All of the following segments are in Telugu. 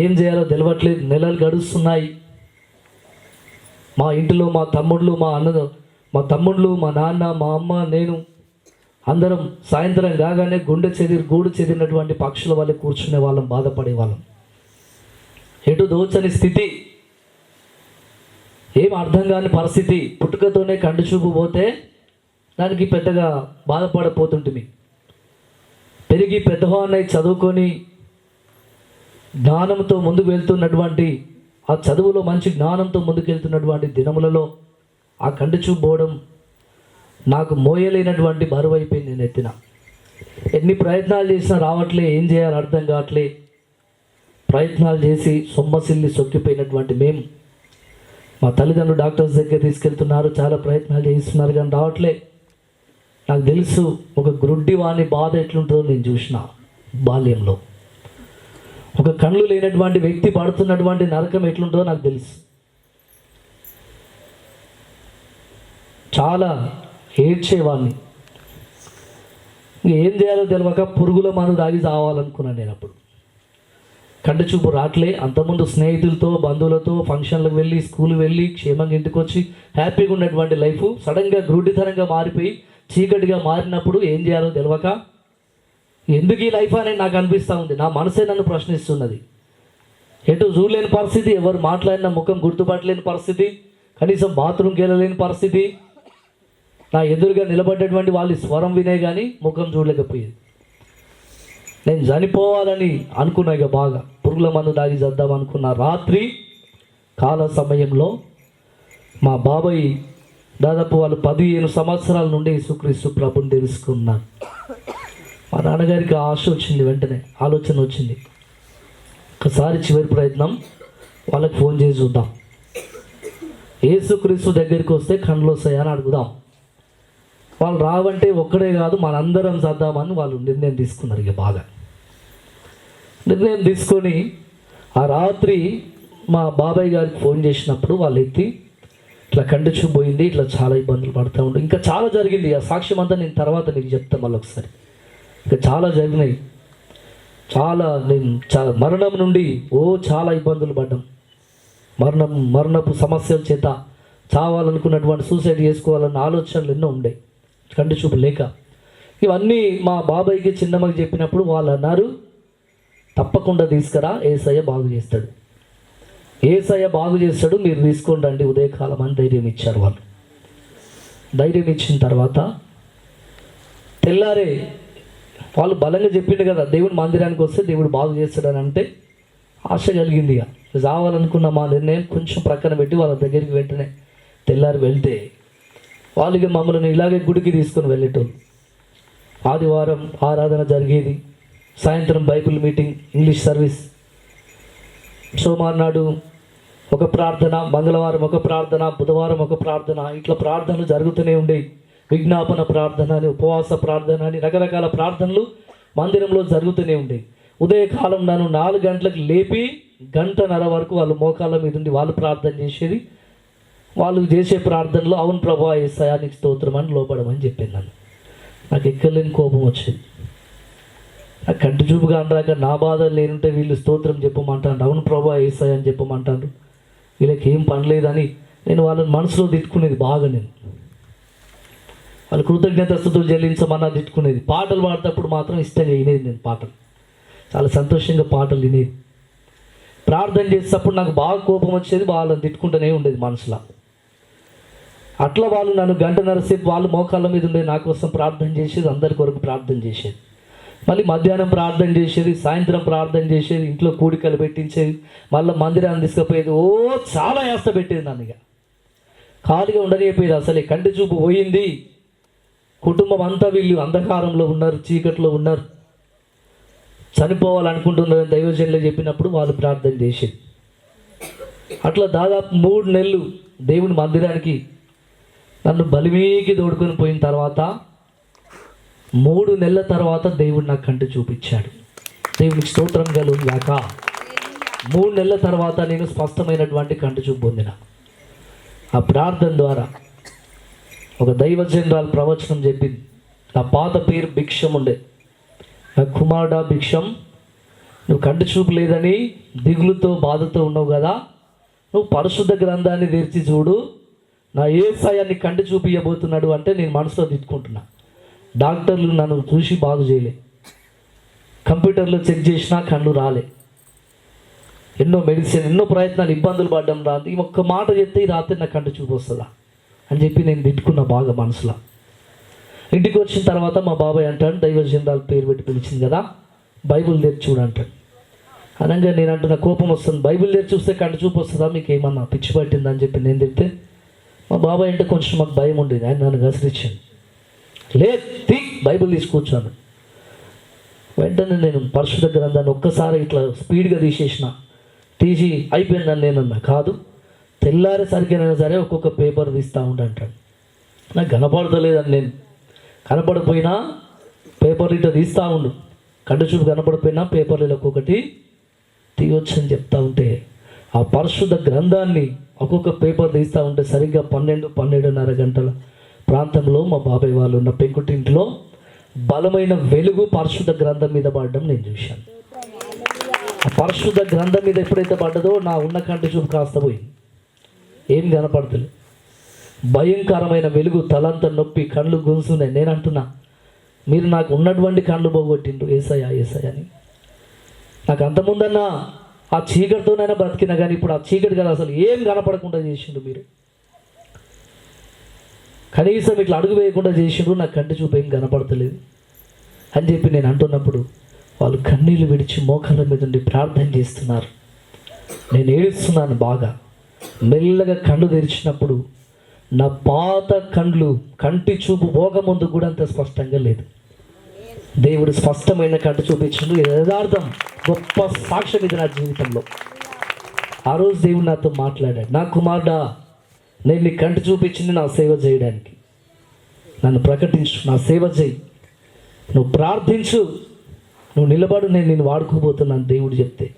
ఏం చేయాలో తెలియట్లేదు నెలలు గడుస్తున్నాయి. మా ఇంటిలో మా తమ్ముళ్ళు మా అన్న మా తమ్ముళ్ళు మా నాన్న మా అమ్మ నేను అందరం సాయంత్రం కాగానే గుండె చెదిరి గూడు చెదిరినటువంటి పక్షుల వల్ల కూర్చునే వాళ్ళం బాధపడే వాళ్ళం. ఎటు దోచని స్థితి ఏం అర్థం కాని పరిస్థితి. పుట్టుకతోనే కండు చూపు పోతే దానికి పెద్దగా బాధపడపోతుంటుంది పెరిగి పెద్దవాన్ని చదువుకొని జ్ఞానంతో ముందుకు వెళ్తున్నటువంటి ఆ చదువులో మంచి జ్ఞానంతో ముందుకు వెళ్తున్నటువంటి దినములలో ఆ కంటి చూపు పోవడం నాకు మోయలేనటువంటి బరువు అయిపోయింది నేను ఎత్తిన. ఎన్ని ప్రయత్నాలు చేసినా రావట్లే ఏం చేయాలో అర్థం కావట్లే. ప్రయత్నాలు చేసి సొమ్మసిల్లి సొక్కిపోయినటువంటి మేము. మా తల్లిదండ్రులు డాక్టర్స్ దగ్గర తీసుకెళ్తున్నారు చాలా ప్రయత్నాలు చేస్తున్నారు కానీ రావట్లే. నాకు తెలుసు ఒక గ్రుడ్డి వాని బాధ ఎట్లుంటుందో నేను చూసిన బాల్యంలో. ఒక కళ్ళు లేనటువంటి వ్యక్తి పడుతున్నటువంటి నరకం ఎట్లుంటుందో నాకు తెలుసు. చాలా ఏడ్చేవాడిని ఇంక ఏం చేయాలో తెలియక పురుగుల మందు తాగి చావాలనుకున్నాను నేను అప్పుడు. కంటి చూపు రాట్లే అంతకుముందు స్నేహితులతో బంధువులతో ఫంక్షన్లకు వెళ్ళి స్కూల్కి వెళ్ళి క్షేమంగా ఇంటికి వచ్చి హ్యాపీగా ఉన్నటువంటి లైఫ్ సడన్గా గ్రూఢితరంగా మారిపోయి చీకటిగా మారినప్పుడు ఏం చేయాలో తెలియక ఎందుకు ఈ లైఫ్ అనేది నాకు అనిపిస్తూ ఉంది? నా మనసే నన్ను ప్రశ్నిస్తున్నది. ఎటు చూడలేని పరిస్థితి ఎవరు మాట్లాడిన ముఖం గుర్తుపట్టలేని పరిస్థితి కనీసం బాత్రూమ్కి వెళ్ళలేని పరిస్థితి. నా ఎదురుగా నిలబడ్డటువంటి వాళ్ళ స్వరం వినే కానీ ముఖం చూడలేకపోయేది. నేను చనిపోవాలని అనుకున్నా ఇక బాగా. పురుగుల మందు దాగి చేద్దాం అనుకున్న రాత్రి కాల సమయంలో మా బాబాయ్ దాదాపు వాళ్ళు పదిహేను సంవత్సరాల నుండి సుక్రీస్తు ప్రభుని తెలుసుకున్నాను. మా నాన్నగారికి ఆశ వచ్చింది వెంటనే ఆలోచన వచ్చింది. ఒకసారి చివరి ప్రయత్నం వాళ్ళకి ఫోన్ చేసి చూద్దాం. యేసుక్రీస్తు దగ్గరికి వస్తే కళ్ళు వస్తాయని అడుగుదాం. వాళ్ళు రావంటే ఒక్కడే కాదు మనందరం చద్దామని వాళ్ళు నిర్ణయం తీసుకున్నారు ఇక బాగా. నిర్ణయం తీసుకొని ఆ రాత్రి మా బాబాయ్ గారికి ఫోన్ చేసినప్పుడు వాళ్ళు ఎత్తి ఇట్లా కంటి పోయింది ఇట్లా చాలా ఇబ్బందులు పడుతూ ఉండు. ఇంకా చాలా జరిగింది ఆ సాక్ష్యం అంతా నేను తర్వాత నీకు చెప్తాను మళ్ళీ ఒకసారి ఇంకా చాలా జరిగినాయి. చాలా నేను చాలా మరణం నుండి ఓ చాలా ఇబ్బందులు పడ్డాం. మరణం మరణపు సమస్యల చేత చావాలనుకున్నటువంటి సూసైడ్ చేసుకోవాలన్న ఆలోచనలు ఎన్నో ఉండే. కంటి చూపు లేక. ఇవన్నీ మా బాబాయ్కి చిన్నమ్మకి చెప్పినప్పుడు వాళ్ళు అన్నారు తప్పకుండా తీసుకురా ఏసయ్య బాగు చేస్తాడు. ఏసయ్య బాగు చేస్తాడు మీరు తీసుకోండి రండి ఉదయకాలం అని ధైర్యం ఇచ్చారు వాళ్ళు. ధైర్యం ఇచ్చిన తర్వాత తెల్లారే వాళ్ళు బలంగా చెప్పిండు కదా దేవుడు మందిరానికి వస్తే దేవుడు బాగు చేస్తాడని అంటే ఆశ కలిగింది ఇక. రావాలనుకున్న మా నిర్ణయం కొంచెం ప్రక్కన పెట్టి వాళ్ళ దగ్గరికి వెంటనే తెల్లారి వెళ్తే వాళ్ళకి మమ్మల్ని ఇలాగే గుడికి తీసుకొని వెళ్ళేటోళ్ళు. ఆదివారం ఆరాధన జరిగేది. సాయంత్రం బైబిల్ మీటింగ్ ఇంగ్లీష్ సర్వీస్. సోమవారం నాడు ఒక ప్రార్థన మంగళవారం ఒక ప్రార్థన బుధవారం ఒక ప్రార్థన ఇట్లా ప్రార్థనలు జరుగుతూనే ఉండేవి. విజ్ఞాపన ప్రార్థన అని ఉపవాస ప్రార్థన అని రకరకాల ప్రార్థనలు మందిరంలో జరుగుతూనే ఉండేవి ఉదయకాలం నన్ను నాలుగు గంటలకు లేపి గంటన్నర వరకు వాళ్ళు మోకాళ్ళ మీద ఉండి వాళ్ళు ప్రార్థన చేసేది. వాళ్ళు చేసే ప్రార్థనలో అవును ప్రభా ఏసయానికి స్తోత్రం అని లోపడమని చెప్పింది నన్ను. నాకు ఎక్కలేని కోపం వచ్చింది. నాకు కంటి చూపుగా అనరాక నా బాధ లేనుంటే వీళ్ళు స్తోత్రం చెప్పమంటారు. అవును ప్రభా ఏసాయి అని చెప్పమంటారు. వీళ్ళకి ఏం పని లేదని నేను వాళ్ళని మనసులో తిట్టుకునేది బాగా నేను. వాళ్ళు కృతజ్ఞత స్థుతులు చెల్లించమన్నా తిట్టుకునేది పాటలు పాడేటప్పుడు మాత్రం ఇష్టంగా వినేది నేను పాటలు. చాలా సంతోషంగా పాటలు వినేది. ప్రార్థన చేసేటప్పుడు నాకు బాగా కోపం వచ్చేది వాళ్ళని తిట్టుకుంటూనే ఉండేది మనసులో. అట్లా వాళ్ళు నన్ను గంటన్నర సేపు వాళ్ళు మోకాళ్ళ మీద ఉండేది నా కోసం ప్రార్థన చేసేది అందరి కొరకు ప్రార్థన చేసేది. మళ్ళీ మధ్యాహ్నం ప్రార్థన చేసేది సాయంత్రం ప్రార్థన చేసేది ఇంట్లో కూడికలు పెట్టించేది మళ్ళీ మందిరాన్ని తీసుకుపోయేది. ఓ చాలా యాస్త పెట్టేది నన్ను ఇక. ఖాళీగా ఉండనిపోయేది అసలే కంటి చూపు పోయింది. కుటుంబం అంతా వీళ్ళు అంధకారంలో ఉన్నారు చీకట్లో ఉన్నారు. చనిపోవాలనుకుంటున్నారని దైవజనులు చెప్పినప్పుడు వాళ్ళు ప్రార్థన చేసేది అట్లా దాదాపు మూడు నెలలు దేవుని మందిరానికి నన్ను బలిమీకి దోడుకొని పోయిన తర్వాత మూడు నెలల తర్వాత దేవుడు నాకు కంటి చూపించాడు. దేవునికి స్తోత్రం కలుగాక మూడు నెలల తర్వాత నేను స్పష్టమైనటువంటి కంటి చూపు పొందిన. ఆ ప్రార్థన ద్వారా ఒక దైవజనురాలు ప్రవచనం చెప్పింది. నా పాత పేరు భిక్షం ఉండే. నా కుమారుడా భిక్షం నువ్వు కంటి చూపు లేదని దిగులుతో బాధతో ఉన్నావు కదా. నువ్వు పరిశుద్ధ గ్రంథాన్ని తెరిచి చూడు. నా ఏ సాయాన్ని కంటి చూపియబోతున్నాడు అంటే నేను మనసులో తిట్టుకుంటున్నా డాక్టర్లు నన్ను చూసి బాగు చేయలే. కంప్యూటర్లో చెక్ చేసినా కళ్ళు రాలే. ఎన్నో మెడిసిన్ ఎన్నో ప్రయత్నాలు ఇబ్బందులు పడ్డం రాదు ఈ ఒక్క మాట చెప్తే ఈ రాత్రి నా కంటి చూపు వస్తుందా? అని చెప్పి నేను తిట్టుకున్నా బాగా మనసులో. ఇంటికి వచ్చిన తర్వాత మా బాబాయ్ అంటాడు దైవజనరాలు పేరు పెట్టి పిలిచింది కదా బైబిల్ తెరిచి చూడు అంటాడు. అనగా నేను అంటున్న కోపం వస్తుంది బైబిల్ తెరి చూస్తే కంటి చూపు వస్తుందా? మీకు ఏమన్నా పిచ్చి పట్టిందని చెప్పి నేను తిడితే మా బాబాయ్ అంటే కొంచెం మాకు భయం ఉండేది. ఆయన నన్ను గసరించాను లేదు తీ బైబిల్ తీసుకొచ్చాను వెంటనే నేను పరిశుద్ధ గ్రంథాన్ని ఒక్కసారి ఇట్లా స్పీడ్గా తీసేసిన. తీసి అయిపోయిందని నేను అన్నా. కాదు తెల్లారేసరికైనా సరే ఒక్కొక్క పేపర్ తీస్తూ ఉంటాడు నాకు కనపడతలేదని నేను. కనపడిపోయినా పేపర్లు ఇట్లా తీస్తూ ఉండు. కంటి చూపు కనపడిపోయినా పేపర్లు ఒక్కొక్కటి తీయొచ్చని చెప్తా ఉంటే ఆ పరిశుద్ధ గ్రంథాన్ని ఒక్కొక్క పేపర్ తీస్తూ ఉంటే సరిగ్గా పన్నెండు పన్నెండున్నర గంటల ప్రాంతంలో మా బాబాయ్ వాళ్ళు ఉన్న పెంకుటింట్లో బలమైన వెలుగు పరిశుద్ధ గ్రంథం మీద పడడం నేను చూశాను. ఆ పరిశుద్ధ గ్రంథం మీద ఎప్పుడైతే పడ్డదో నా ఉన్న కంటి చూపు కాస్త పోయింది. ఏం కనపడతలేదు భయంకరమైన వెలుగు తలంత నొప్పి కళ్ళు గుంసున్నాయి నేను అంటున్నా మీరు నాకు ఉన్నటువంటి కళ్ళు పోగొట్టిండ్రు. ఏసయ్యా ఏసయ్య అని. నాకు అంతముందన్నా ఆ చీకటితోనైనా బ్రతికినా కానీ ఇప్పుడు ఆ చీకటి కదా అసలు ఏం కనపడకుండా చేసిండు మీరు. కనీసం ఇట్లా అడుగు వేయకుండా చేసిండ్రు నాకు కంటి చూపు ఏం కనపడతలేదు. అని చెప్పి నేను అంటున్నప్పుడు వాళ్ళు కన్నీళ్ళు విడిచి మోకాళ్ళ మీద ఉండి ప్రార్థన చేస్తున్నారు. నేను ఏడుస్తున్నాను బాగా. మెల్లగా కళ్ళు తెరిచినప్పుడు నా పాత కండ్లు కంటి చూపు పోకముందు కూడా అంత స్పష్టంగా లేదు. దేవుడు స్పష్టమైన కంటి చూపించిండు యథార్థం గొప్ప సాక్ష్యం ఇది నా జీవితంలో. ఆ రోజు దేవుడు నాతో మాట్లాడాడు. నా కుమారుడా నేను నీ కంటి చూపించింది నా సేవ చేయడానికి. నన్ను ప్రకటించు నా సేవ చేయి. నువ్వు ప్రార్థించు నువ్వు నిలబడు నేను నేను వాడుకోబోతున్నాను దేవుడు చెప్తే.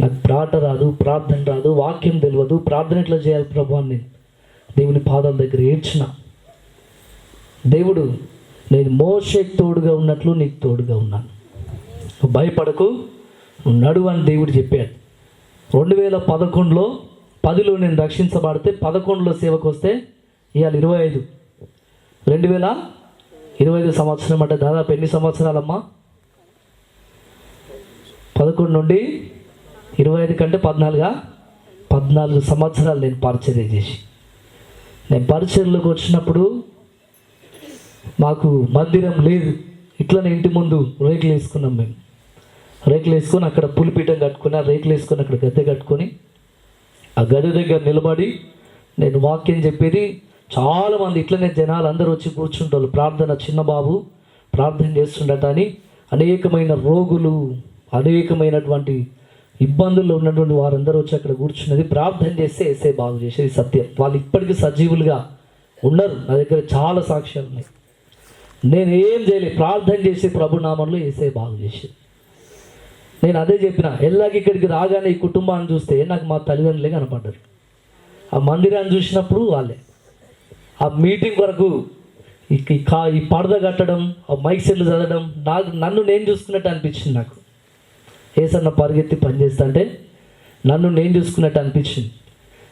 నాకు ప్రాట రాదు ప్రార్థన రాదు వాక్యం తెలియదు ప్రార్థన ఎట్లా చేయాలి ప్రభు అని దేవుని పాదాల దగ్గర ఏడ్చిన. దేవుడు నేను మోషేకి తోడుగా ఉన్నట్లు నీకు తోడుగా ఉన్నాను. భయపడకు నడువు అని దేవుడు చెప్పాడు. రెండు వేల పదకొండులో పదిలో నేను రక్షించబడితే పదకొండులో సేవకు వస్తే ఇవాళ ఇరవై ఐదు. రెండు వేల ఇరవై ఐదు సంవత్సరం అంటే దాదాపు ఎన్ని సంవత్సరాలమ్మా? పదకొండు నుండి ఇరవై ఐదు కంటే పద్నాలుగా? పద్నాలుగు సంవత్సరాలు నేను పరిచర్య చేసి. నేను పరిచర్లోకి వచ్చినప్పుడు మాకు మందిరం లేదు. ఇట్లనే ఇంటి ముందు రేకులు వేసుకున్నాం మేము. రేకులు వేసుకొని అక్కడ పులిపీఠం కట్టుకొని ఆ రేకులు వేసుకొని అక్కడ గద్దె కట్టుకొని ఆ గది దగ్గర నిలబడి నేను వాక్యం చెప్పేది చాలామంది ఇట్లనే జనాలు అందరూ వచ్చి కూర్చుంటారు. ప్రార్థన చిన్నబాబు ప్రార్థన చేస్తుండట అని అనేకమైన రోగులు అనేకమైనటువంటి ఇబ్బందుల్లో ఉన్నటువంటి వారందరూ వచ్చి అక్కడ కూర్చున్నది ప్రార్థన చేస్తే వేసే బాగు చేసేది సత్యం. వాళ్ళు ఇప్పటికీ సజీవులుగా ఉన్నారు. నా దగ్గర చాలా సాక్ష్యాలు ఉన్నాయి. నేను ఏం చేయలేదు. ప్రార్థన చేసి ప్రభునామంలో వేసే బాగు చేసేది. నేను అదే చెప్పిన ఎల్లాకి ఇక్కడికి రాగానే ఈ కుటుంబాన్ని చూస్తే నాకు మా తల్లిదండ్రులే కనపడ్డారు. ఆ మందిరాన్ని చూసినప్పుడు వాళ్ళే. ఆ మీటింగ్ వరకు ఈ కా ఈ పడద కట్టడం ఆ మైక్ సెట్లు చదవడం నాకు నన్ను నేను చూసుకున్నట్టు అనిపించింది నాకు. ఏసన్న పరిగెత్తి పనిచేస్తుంటే నన్ను నేను చూసుకున్నట్టు అనిపించింది.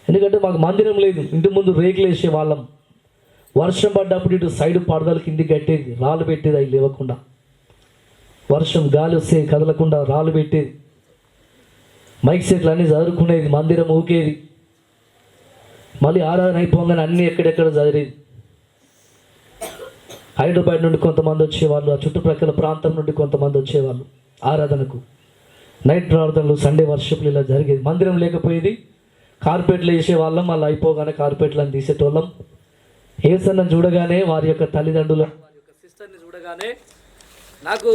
ఎందుకంటే మాకు మందిరం లేదు ఇంటి ముందు రేకులు వేసే వాళ్ళం. వర్షం పడ్డప్పుడు ఇటు సైడ్ పడదలు కింది కట్టేది రాళ్ళు పెట్టేది అవి లేవకుండా. వర్షం గాలి వస్తే కదలకుండా రాళ్ళు పెట్టేది. మైక్ సెట్లు అన్నీ చదువుకునేది మందిరం ఊకేది. మళ్ళీ ఆరాధన అయిపోగానే అన్నీ ఎక్కడెక్కడ చదివేది. హైదరాబాద్ నుండి కొంతమంది వచ్చేవాళ్ళు ఆ చుట్టుప్రక్కల ప్రాంతం నుండి కొంతమంది వచ్చేవాళ్ళు ఆరాధనకు. నైట్ ప్రార్థనలు సండే వర్షిప్లు ఇలా జరిగేది. మందిరం లేకపోయేది. కార్పెట్లు వేసేవాళ్ళం అలా అయిపోగానే కార్పెట్లను తీసేటోళ్ళం. ఏసన్న చూడగానే వారి యొక్క తల్లిదండ్రులు వారి యొక్క సిస్టర్ని చూడగానే నాకు